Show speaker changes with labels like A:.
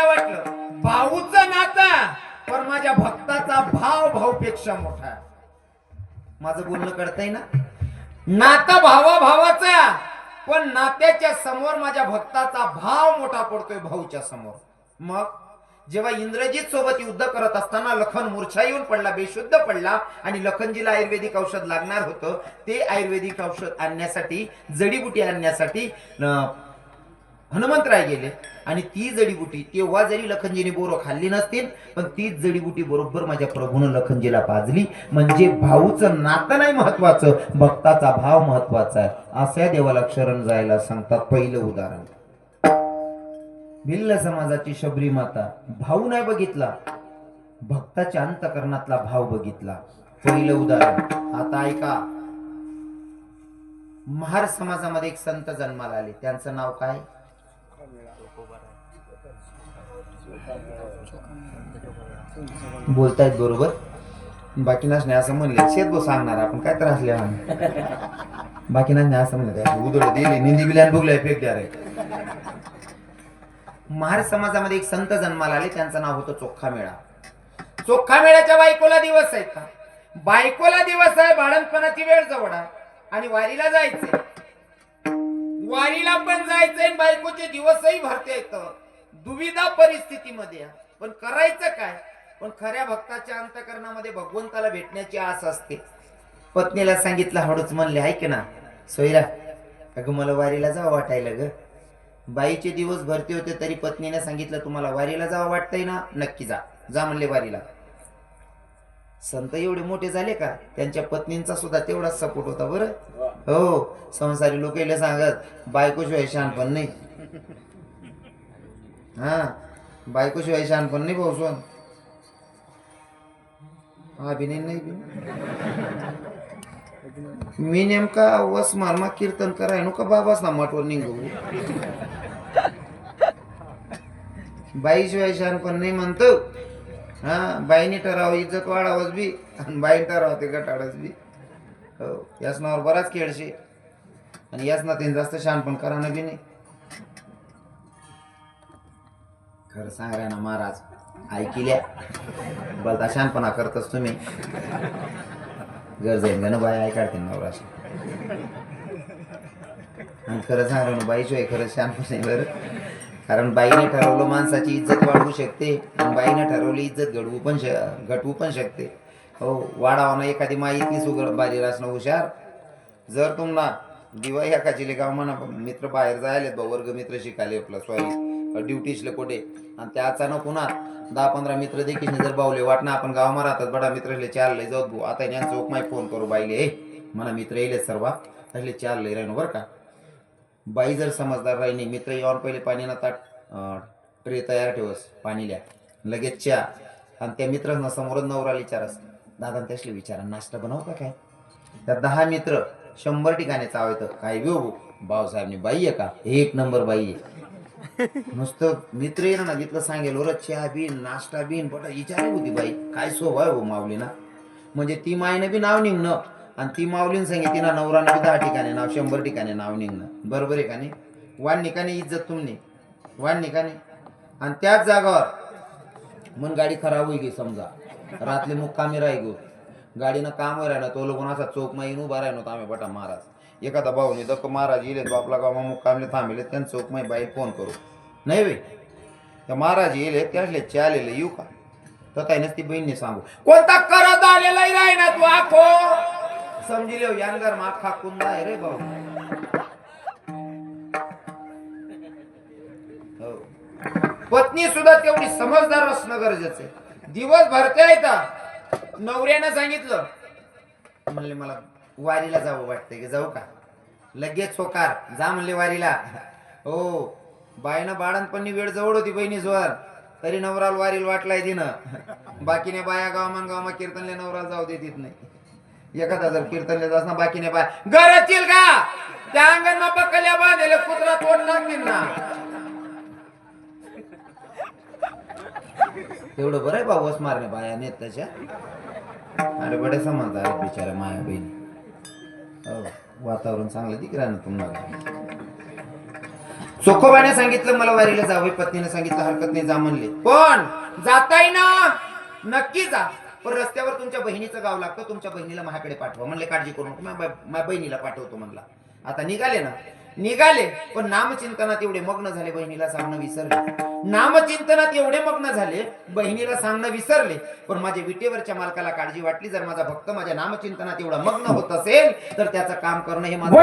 A: इंद्रजीला वाटलं भाऊचा नाता पण माझ्या भक्ताचा भाव भाऊपेक्षा मोठा माझं बोलणं कळतंय ना? नाता भावा भावाचा पण नात्याच्या समोर माझ्या भक्ताचा भाव मोठा पडतोय भाऊच्या समोर. मग जेव्हा इंद्रजीत सोबत युद्ध करत असताना लखन मूर्छा येऊन पडला बेशुद्ध पडला आणि लखनजीला आयुर्वेदिक औषध लागणार होतं ते आयुर्वेदिक औषध आणण्यासाठी जडीबुटी आणण्यासाठी हनुमंतराय गेले. आणि ती जडीबुटी तेव्हा जरी लखनजीने बोरं खाल्ली नसतील पण तीच जडीबुटी बरोबर माझ्या प्रभूनं लखनजीला पाजली. म्हणजे भाऊचं नातं नाही महत्वाचं भक्ताचा भाव महत्त्वाचा आहे. अशा देवाला शरण जायला सांगतात पहिलं उदाहरण. भिल्ल समाजाची शबरी माता भाऊ नाही बघितला. भक्ताच्या अंतकरणातला भाव बघितला. पहिलं उदाहरण. आता ऐका. महार समाजामध्ये एक संत जन्माला आले. त्यांचं नाव काय? बोलतायत बरोबर. बाकी नाही असं म्हणले शेत बो सांगणार आपण काय त्रास लिहा बाकी नाही असं म्हणलं काय उदळ दिले निंदी बिल्यान बघले फेक द्या रे. महार समाजामध्ये एक संत जन्माला आले त्यांचं नाव होतं चोखा मेळा. चोखा मेळ्याच्या बायकोला दिवस आहे का? बायकोला दिवस आहे बाळणपणाची वेळ जवळ आणि वारीला जायचे वारीला पण जायचंय बायकोचे दिवसही भरते येत दुविधा परिस्थितीमध्ये. पण करायचं काय? पण खऱ्या भक्ताच्या अंतकरणामध्ये भगवंताला भेटण्याची आस असते. पत्नीला सांगितलं हळूच म्हणले ऐक ना सोयरा अगं मला वारीला जावं वाटायला ग. बाईचे दिवस भरते होते तरी पत्नीने सांगितलं तुम्हाला वारीला जावं वाटतंय ना? नक्की जा. जा म्हणले वारीला. संत एवढे मोठे झाले का? त्यांच्या पत्नींचा सुद्धा तेवढाच सपोर्ट होता बरं. हो संसारी लोक यायला सांगत बायकोशिवाय शहाणपण नाही. हा बायकोशिवाय शहाणपण नाही भाऊ सोन. अभिनय नाही मी नेमका वस मारमा कीर्तन कराय नो का बाबाच ना मठवर निघू. बाईशिवाय शहाणपण नाही म्हणतो. हा बाईने ठराव इज्जत वाढावच बी आणि बाई ठराव ते गटाडच बी. हो याच नावावर बराच खेळशे. आणि याच ना त्यांनी जास्त शहाणपण करानं बी नाही खरं सांगा ना महाराज ऐकिल्या बलता शहाणपणा करतच तुम्ही. घर जाईन गण बाई काढते नवराशी आणि खरं सांग ना बाईशिवाय खरं शहाणपण नाही बरं. कारण बाईने ठरवलं माणसाची इज्जत वाढवू शकते. आणि बाईने ठरवली इज्जत घडवू पण श घटवू पण शकते. हो वाढावाना एखादी माहीत इतकी सुगर बारीर असणं हुशार. जर तुम्हाला दिवा ह्या काचिले गाव म्हणा मित्र बाहेर जायलेत बा वर्ग मित्र शिकायले आपला सॉरी ड्युटीशले कोठे? आणि त्या अचानक पुन्हा दहा पंधरा मित्र देखील जर बावले वाटणं आपण गावामध्ये राहतात बडा मित्रले चारले जाऊ भाऊ. आता यांचं चौक माय फोन करू बाईले हे म्हणा मित्र येले सर्व. तसले चारले राहिनो बरं का. बाई जर समजदार राहिली मित्र येऊन पहिले पाणीना ताट ट्रे तयार ठेवस पाणी पाणील्या लगेच चहा आणि त्या मित्रांना समोरच नवराला विचारस दादा त्यासले विचारा नाश्ता बनवू का काय? त्या दहा मित्र शंभर ठिकाणी चावतं काय बी भाऊसाहेबनी बाई आहे का? एक नंबर बाई आहे. नुसतं मित्र येणं ना तिथलं सांगेल वर चहा बिन नाश्ता बिन बट विचार होती बाई. काय स्वभाव हो माऊली ना म्हणजे ती मायनं बी नाव निघणं आणि ती माऊलीन सांगितली तिना नवरानं बी दहा ठिकाणी नाव शंभर ठिकाणी नाव निघणं. बरोबर आहे का नाही? वान निकाने इज्जत तुमने? वान निकाने आणि त्याच जागावर मन गाडी खराब होईल समजा. रातले मुक्कामी राही गो. गाडीनं काम राहिलं तो लोक असा चौक माईन उभा राहिलो आम्ही बटा महाराज. एखादा भाऊनी दक्क महाराज येले बापला गावा मुक्कामले थांबले त्यांना चौक माई बाई फोन करू. नाही वे त्या महाराज येले त्यासले चालेले येऊ का? तर काही नसती बहिणीने सांगू. कोणता करत आलेला राही ना तू आखो? समजिले यानगर माखा कुंदा आहे रे भाऊ. हो. पत्नी सुद्धा तेवढी समजदार असणं गरजेचं आहे. दिवस भरते येतात नवऱ्यानं सांगितलं. म्हणले मला वारीला जावं वाटतंय की जाऊ का? लगेच होकार जा म्हणले वारीला. हो बायनं बाळणपणी वेळ जवळ होती बहिणी तरी नवराल वारीला वाटलाय तिनं. बाकीने बाया गावमान गावमा कीर्तनले नवराल जाऊ देत नाही. एखादा जर कीर्तनले जास ना बाकीने बाया गरजतील का? त्या अंगण बकल्या बांधले कुत्रा तोड लागतील ना एवढं बरं आहे बाबूस मारणे बाया नेत त्याच्या? अरे बडे समजदार आहेत बिचारा माया बहिणी. हो, वातावरण चांगलं दिक ना तुम्हाला. चोखोबाने सांगितलं मला वारीला जावं पत्नीने सांगितलं हरकत नाही जा म्हणले. पण जाताय ना नक्की जा. पण रस्त्यावर तुमच्या बहिणीचं गाव लागतं तुमच्या बहिणीला माझ्याकडे पाठवा. म्हणले काळजी करू नको माझ्या बहिणीला पाठवतो म्हणला. आता निघाले ना. निघाले पण नामचिंतनात एवढे मग्न झाले बहिणीला सांगणं विसरले. नामचिंतनात एवढे मग्न झाले बहिणीला सांगणं विसरले. पण माझ्या विटेवरच्या मालकाला काळजी वाटली जर माझा भक्त माझ्या नामचिंतनात एवढा मग्न होत असेल तर त्याचं काम करणं हे माझं